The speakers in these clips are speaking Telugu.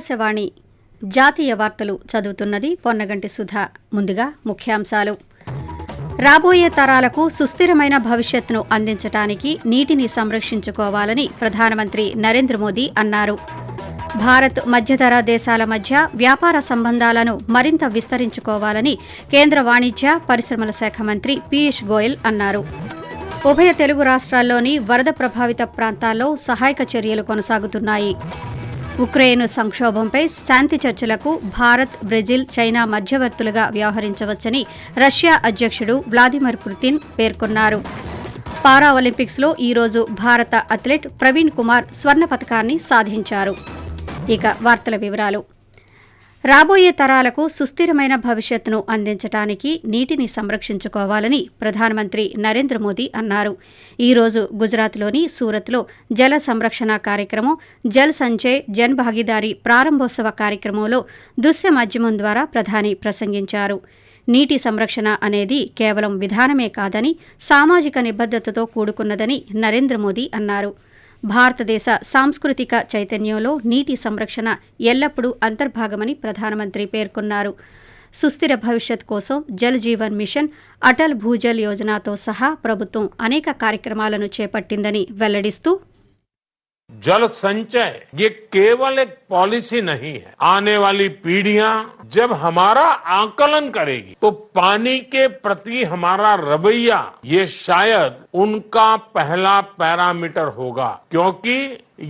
ఆకాశవాణి జాతీయ వార్తలు చదువుతున్నది పొన్నగంటి సుధా. ముందుగా ముఖ్యాంశాలు. రాబోయే తరాలకు సుస్థిరమైన భవిష్యత్తును అందించడానికి నీటిని సంరక్షించుకోవాలని ప్రధానమంత్రి నరేంద్ర మోదీ అన్నారు. భారత్ మధ్యధరా దేశాల మధ్య వ్యాపార సంబంధాలను మరింత విస్తరించుకోవాలని కేంద్ర వాణిజ్య పరిశ్రమల శాఖ మంత్రి పీయూష్ గోయల్ అన్నారు. ఉభయ తెలుగు రాష్ట్రాల్లోని వరద ప్రభావిత ప్రాంతాల్లో సహాయక చర్యలు కొనసాగుతున్నాయి. ఉక్రెయిన్ సంక్షోభంపై శాంతి చర్చలకు భారత్ బ్రెజిల్ చైనా మధ్యవర్తులుగా వ్యవహరించవచ్చని రష్యా అధ్యక్షుడు వ్లాదిమిర్ పుతిన్ పేర్కొన్నారు. పారా ఒలింపిక్స్లో ఈరోజు భారత అథ్లెట్ ప్రవీణ్ కుమార్ స్వర్ణ పతకాన్ని సాధించారు. ఇక వార్తల వివరాలు. రాబోయే తరాలకు సుస్థిరమైన భవిష్యత్తును అందించడానికి నీటిని సంరక్షించుకోవాలని ప్రధానమంత్రి నరేంద్ర మోదీ అన్నారు. ఈ రోజు గుజరాత్లోని సూరత్లో జల సంరక్షణ కార్యక్రమం జల్ సంచయ్ జన్ భాగీదారీ ప్రారంభోత్సవ కార్యక్రమంలో దృశ్య మాధ్యమం ద్వారా ప్రధాని ప్రసంగించారు. నీటి సంరక్షణ అనేది కేవలం విధానమే కాదని సామాజిక నిబద్ధతతో కూడుకున్నదని నరేంద్ర మోదీ అన్నారు. భారతదేశ సాంస్కృతిక చైతన్యంలో నీటి సంరక్షణ ఎల్లప్పుడూ అంతర్భాగమని ప్రధానమంత్రి పేర్కొన్నారు. సుస్థిర భవిష్యత్ కోసం జల్ జీవన్ మిషన్ అటల్ భూజల్ యోజనతో సహా ప్రభుత్వం అనేక కార్యక్రమాలను చేపట్టిందని వెల్లడిస్తూ जल संचय, ये केवल एक पॉलिसी नहीं है। आने वाली पीढ़ियाँ जब हमारा आकलन करेगी तो पानी के प्रति हमारा रवैया, ये शायद उनका पहला पैरामीटर होगा, क्योंकि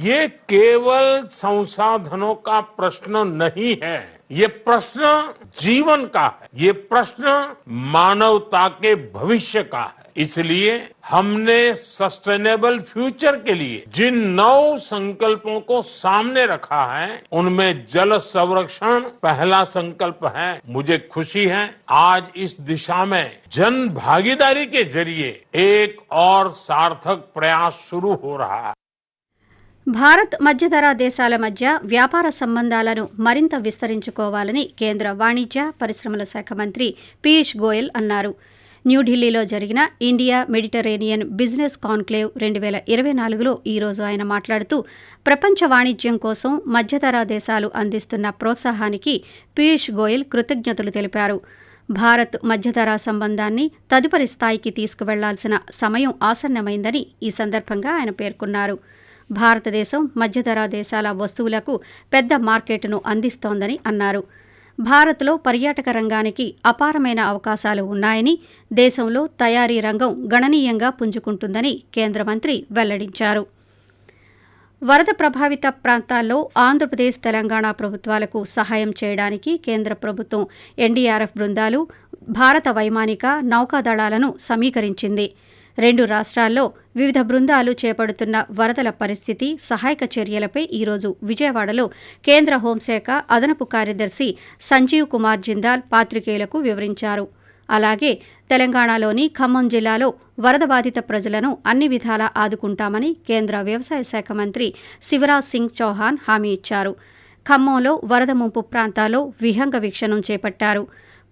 ये केवल संसाधनों का प्रश्न नहीं है। ये प्रश्न जीवन का है, ये प्रश्न मानवता के भविष्य का है। इसलिए हमने सस्टेनेबल फ्यूचर के लिए जिन नौ संकल्पों को सामने रखा है उनमें जल संरक्षण पहला संकल्प है मुझे खुशी है आज इस दिशा में जन भागीदारी के जरिए एक और सार्थक प्रयास शुरू हो रहा है భారత్ మధ్యధరా దేశాల మధ్య వ్యాపార సంబంధాలను మరింత విస్తరించుకోవాలని కేంద్ర వాణిజ్య పరిశ్రమల శాఖ మంత్రి పీయూష్ గోయల్ అన్నారు న్యూఢిల్లీలో జరిగిన ఇండియా మెడిటరేనియన్ బిజినెస్ కాన్క్లేవ్ రెండు వేల ఇరవై నాలుగులో ఈరోజు ఆయన మాట్లాడుతూ ప్రపంచ వాణిజ్యం కోసం మధ్యతరా దేశాలు అందిస్తున్న ప్రోత్సాహానికి పీయూష్ గోయల్ కృతజ్ఞతలు తెలిపారు. భారత్ మధ్యధరా సంబంధాన్ని తదుపరి స్థాయికి తీసుకువెళ్ళాల్సిన సమయం ఆసన్నమైందని ఈ సందర్భంగా ఆయన పేర్కొన్నారు. భారతదేశం మధ్యధరా దేశాల వస్తువులకు పెద్ద మార్కెట్ను అందిస్తోందని అన్నారు. భారత్లో పర్యాటక రంగానికి అపారమైన అవకాశాలు ఉన్నాయని దేశంలో తయారీ రంగం గణనీయంగా పుంజుకుంటుందని కేంద్ర మంత్రి వెల్లడించారు. వరద ప్రభావిత ప్రాంతాల్లో ఆంధ్రప్రదేశ్ తెలంగాణ ప్రభుత్వాలకు సహాయం చేయడానికి కేంద్ర ప్రభుత్వం ఎన్డీఆర్ఎఫ్ బృందాలు భారత వైమానిక నౌకాదళాలను సమీకరించింది. రెండు రాష్ట్రాల్లో వివిధ బృందాలు చేపడుతున్న వరదల పరిస్థితి సహాయక చర్యలపై ఈరోజు విజయవాడలో కేంద్ర హోంశాఖ అదనపు కార్యదర్శి సంజీవ్ కుమార్ జిందాల్ పాత్రికేయులకు వివరించారు. అలాగే తెలంగాణలోని ఖమ్మం జిల్లాలో వరద బాధిత ప్రజలను అన్ని విధాలా ఆదుకుంటామని కేంద్ర వ్యవసాయ శాఖ మంత్రి శివరాజ్ సింగ్ చౌహాన్ హామీ ఇచ్చారు. ఖమ్మంలో వరద ముంపు ప్రాంతాల్లో విహంగ వీక్షణం చేపట్టారు.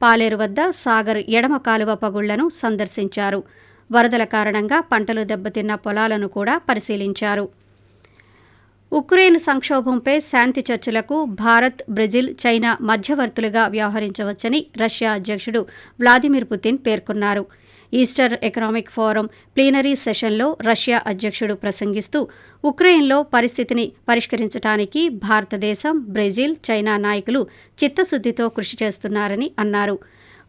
పాలేరు వద్ద సాగర్ ఎడమ కాలువ పగుళ్ళను సందర్శించారు. వరదల కారణంగా పంటలు దెబ్బతిన్న పొలాలను కూడా పరిశీలించారు. ఉక్రెయిన్ సంక్షోభంపై శాంతి చర్చలకు భారత్ బ్రెజిల్ చైనా మధ్యవర్తులుగా వ్యవహరించవచ్చని రష్యా అధ్యక్షుడు వ్లాదిమిర్ పుతిన్ పేర్కొన్నారు. ఈస్టర్ ఎకనామిక్ ఫోరం ప్లీనరీ సెషన్లో రష్యా అధ్యక్షుడు ప్రసంగిస్తూ ఉక్రెయిన్లో పరిస్థితిని పరిష్కరించడానికి భారతదేశం బ్రెజిల్ చైనా నాయకులు చిత్తశుద్దితో కృషి చేస్తున్నారని అన్నారు.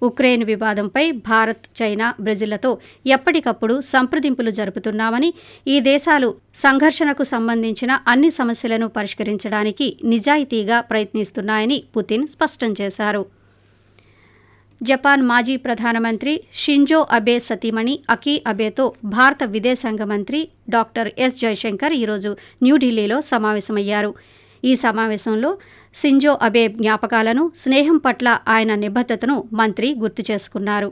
ఉక్రెయిన్ వివాదంపై భారత్ చైనా బ్రెజిల్లతో ఎప్పటికప్పుడు సంప్రదింపులు జరుపుతున్నామని ఈ దేశాలు సంఘర్షణకు సంబంధించిన అన్ని సమస్యలను పరిష్కరించడానికి నిజాయితీగా ప్రయత్నిస్తున్నాయని పుతిన్ స్పష్టం చేశారు. జపాన్ మాజీ ప్రధానమంత్రి షింజో అబే సతీమణి అకీ అబేతో భారత విదేశాంగ మంత్రి డాక్టర్ ఎస్ జయశంకర్ ఈరోజు న్యూఢిల్లీలో సమావేశమయ్యారు. ఈ సమావేశంలో సింజో అబే జ్ఞాపకాలను స్నేహం పట్ల ఆయన నిబద్ధతను మంత్రి గుర్తు చేసుకున్నారు.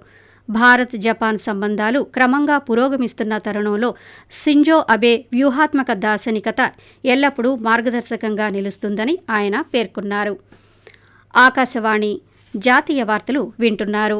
భారత్ జపాన్ సంబంధాలు క్రమంగా పురోగమిస్తున్న తరుణంలో సింజో అబే వ్యూహాత్మక దార్శనికత ఎల్లప్పుడూ మార్గదర్శకంగా నిలుస్తుందని ఆయన పేర్కొన్నారు. ఆకాశవాణి జాతీయ వార్తలు వింటున్నారు.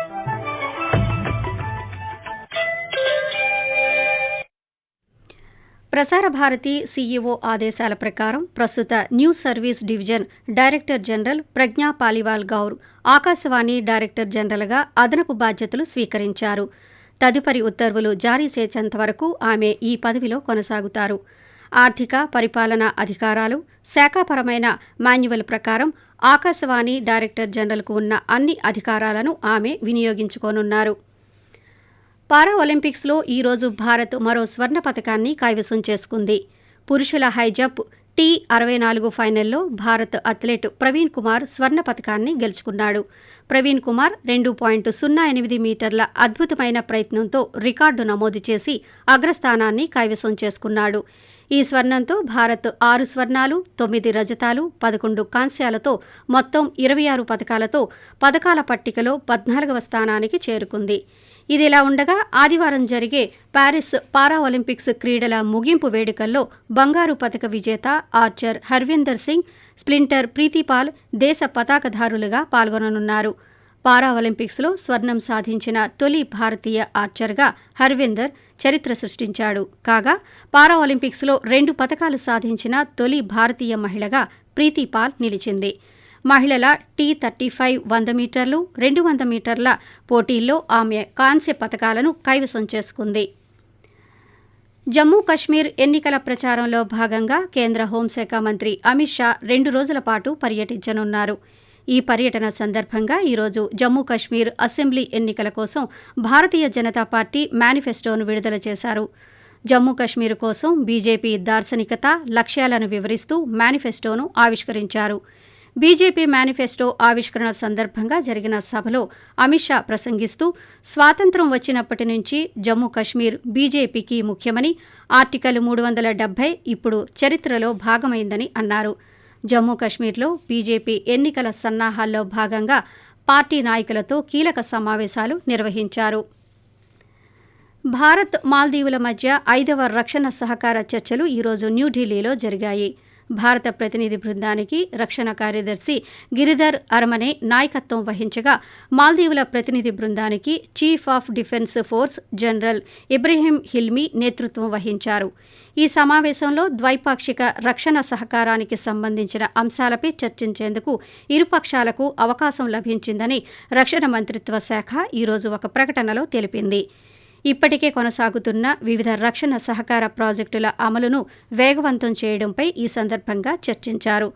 ప్రసార భారతి సీఈఓ ఆదేశాల ప్రకారం ప్రస్తుత news service division director general Pragya Paliwal Gaur Akashvani director జనరల్గా అదనపు బాధ్యతలు స్వీకరించారు. తదుపరి ఉత్తర్వులు జారీ చేసేంత వరకు ఆమె ఈ పదవిలో కొనసాగుతారు. ఆర్థిక పరిపాలనా అధికారాలు శాఖాపరమైన మాన్యువల్ ప్రకారం ఆకాశవాణి డైరెక్టర్ జనరల్కు ఉన్న అన్ని అధికారాలను ఆమె వినియోగించుకోనున్నారు. పారా ఒలింపిక్స్లో ఈరోజు భారత్ మరో స్వర్ణ పథకాన్ని కైవసం చేసుకుంది. పురుషుల హైజంప్ టీ అరవై నాలుగు ఫైనల్లో భారత్ అథ్లెట్ ప్రవీణ్ కుమార్ స్వర్ణ పథకాన్ని గెలుచుకున్నాడు. ప్రవీణ్ కుమార్ రెండు పాయింట్ సున్నా ఎనిమిది మీటర్ల అద్భుతమైన ప్రయత్నంతో రికార్డు నమోదు చేసి అగ్రస్థానాన్ని కైవసం చేసుకున్నాడు. ఈ స్వర్ణంతో భారత్ ఆరు స్వర్ణాలు తొమ్మిది రజతాలు పదకొండు కాంస్యాలతో మొత్తం ఇరవై ఆరు పథకాలతో పథకాల పట్టికలో పద్నాలుగవ స్థానానికి చేరుకుంది. ఇదిలా ఉండగా ఆదివారం జరిగే ప్యారిస్ పారా ఒలింపిక్స్ క్రీడల ముగింపు వేడుకల్లో బంగారు పథక విజేత ఆర్చర్ హర్వీందర్ సింగ్ స్ప్లింటర్ ప్రీతిపాల్ దేశ పతాకధారులుగా పాల్గొననున్నారు. పారా ఒలింపిక్స్లో స్వర్ణం సాధించిన తొలి భారతీయ ఆర్చర్గా హర్విందర్ చరిత్ర సృష్టించాడు. కాగా పారా ఒలింపిక్స్లో రెండు పథకాలు సాధించిన తొలి భారతీయ మహిళగా ప్రీతిపాల్ నిలిచింది. మహిళల టీ థర్టీ ఫైవ్ వంద మీటర్లు రెండు వంద మీటర్ల పోటీల్లో ఆమె కాంస్య పథకాలను కైవసం చేసుకుంది. జమ్మూ కశ్మీర్ ఎన్నికల ప్రచారంలో భాగంగా కేంద్ర హోంశాఖ మంత్రి అమిత్ షా రెండు రోజుల పాటు పర్యటించనున్నారు. ఈ పర్యటన సందర్భంగా ఈరోజు జమ్మూ కశ్మీర్ అసెంబ్లీ ఎన్నికల కోసం భారతీయ జనతా పార్టీ మేనిఫెస్టోను విడుదల చేశారు. జమ్మూ కశ్మీర్ కోసం బీజేపీ దార్శనికత లక్ష్యాలను వివరిస్తూ మేనిఫెస్టోను ఆవిష్కరించారు. బీజేపీ మేనిఫెస్టో ఆవిష్కరణ సందర్భంగా జరిగిన సభలో అమిత్ షా ప్రసంగిస్తూ స్వాతంత్ర్యం వచ్చినప్పటి నుంచి జమ్మూ కశ్మీర్ బీజేపీకి ముఖ్యమని ఆర్టికల్ మూడు వందల డెబ్బై ఇప్పుడు చరిత్రలో భాగమైందని అన్నారు. జమ్మూ కశ్మీర్లో బీజేపీ ఎన్నికల సన్నాహాల్లో భాగంగా పార్టీ నాయకులతో కీలక సమావేశాలు నిర్వహించారు. భారత్ మాల్దీవుల మధ్య ఐదవ రక్షణ సహకార చర్చలు ఈరోజు న్యూఢిల్లీలో జరిగాయి. భారత ప్రతినిధి బృందానికి రక్షణ కార్యదర్శి గిరిధర్ అరమనే నాయకత్వం వహించగా మాల్దీవుల ప్రతినిధి బృందానికి chief of defence force general Ibrahim Hilmy నేతృత్వం వహించారు. ఈ సమావేశంలో ద్వైపాక్షిక రక్షణ సహకారానికి సంబంధించిన అంశాలపై చర్చించేందుకు ఇరుపక్షాలకు అవకాశం లభించిందని రక్షణ మంత్రిత్వ శాఖ ఈరోజు ఒక ప్రకటనలో తెలిపింది. ఇప్పటికే కొనసాగుతున్న వివిధ రక్షణ సహకార ప్రాజెక్టుల అమలును వేగవంతం చేయడంపై ఈ సందర్భంగా చర్చించారు.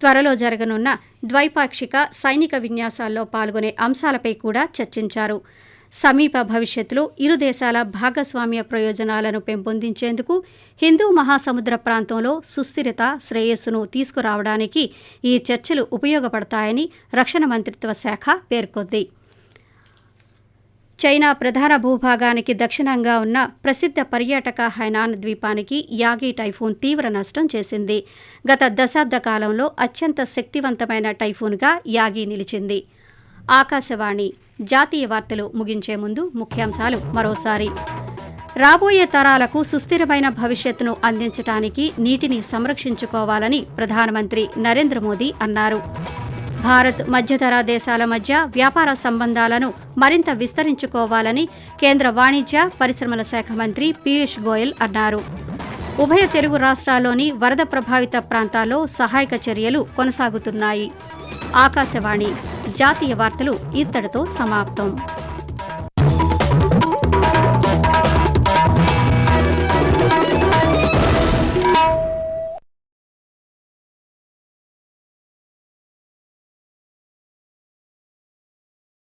త్వరలో జరగనున్న ద్వైపాక్షిక సైనిక విన్యాసాల్లో పాల్గొనే అంశాలపై కూడా చర్చించారు. సమీప భవిష్యత్తులో ఇరు దేశాల భాగస్వామ్య ప్రయోజనాలను పెంపొందించేందుకు హిందూ మహాసముద్ర ప్రాంతంలో సుస్థిరత శ్రేయస్సును తీసుకురావడానికి ఈ చర్చలు ఉపయోగపడతాయని రక్షణ మంత్రిత్వ శాఖ పేర్కొంది. చైనా ప్రధాన భూభాగానికి దక్షిణంగా ఉన్న ప్రసిద్ధ పర్యాటక హైనాన్ ద్వీపానికి యాగి టైఫూన్ తీవ్ర నష్టం చేసింది. గత దశాబ్ద కాలంలో అత్యంత శక్తివంతమైన టైఫూన్గా యాగి నిలిచింది. ఆకాశవాణి జాతీయ వార్తలు ముగించే ముందు ముఖ్యాంశాలు మరోసారి. రాబోయే తరాలకు సుస్థిరమైన భవిష్యత్తును అందించడానికి నీటిని సంరక్షించుకోవాలని ప్రధానమంత్రి నరేంద్ర మోదీ అన్నారు. భారత్ మధ్యధరా దేశాల మధ్య వ్యాపార సంబంధాలను మరింత విస్తరించుకోవాలని కేంద్ర వాణిజ్య పరిశ్రమల శాఖ మంత్రి పీయూష్ గోయల్ అన్నారు. ఉభయ తెలుగు రాష్ట్రాల్లోని వరద ప్రభావిత ప్రాంతాల్లో సహాయక చర్యలు కొనసాగుతున్నాయి. ఆకాశవాణి జాతీయ వార్తలు ఇంతటితో సమాప్తం.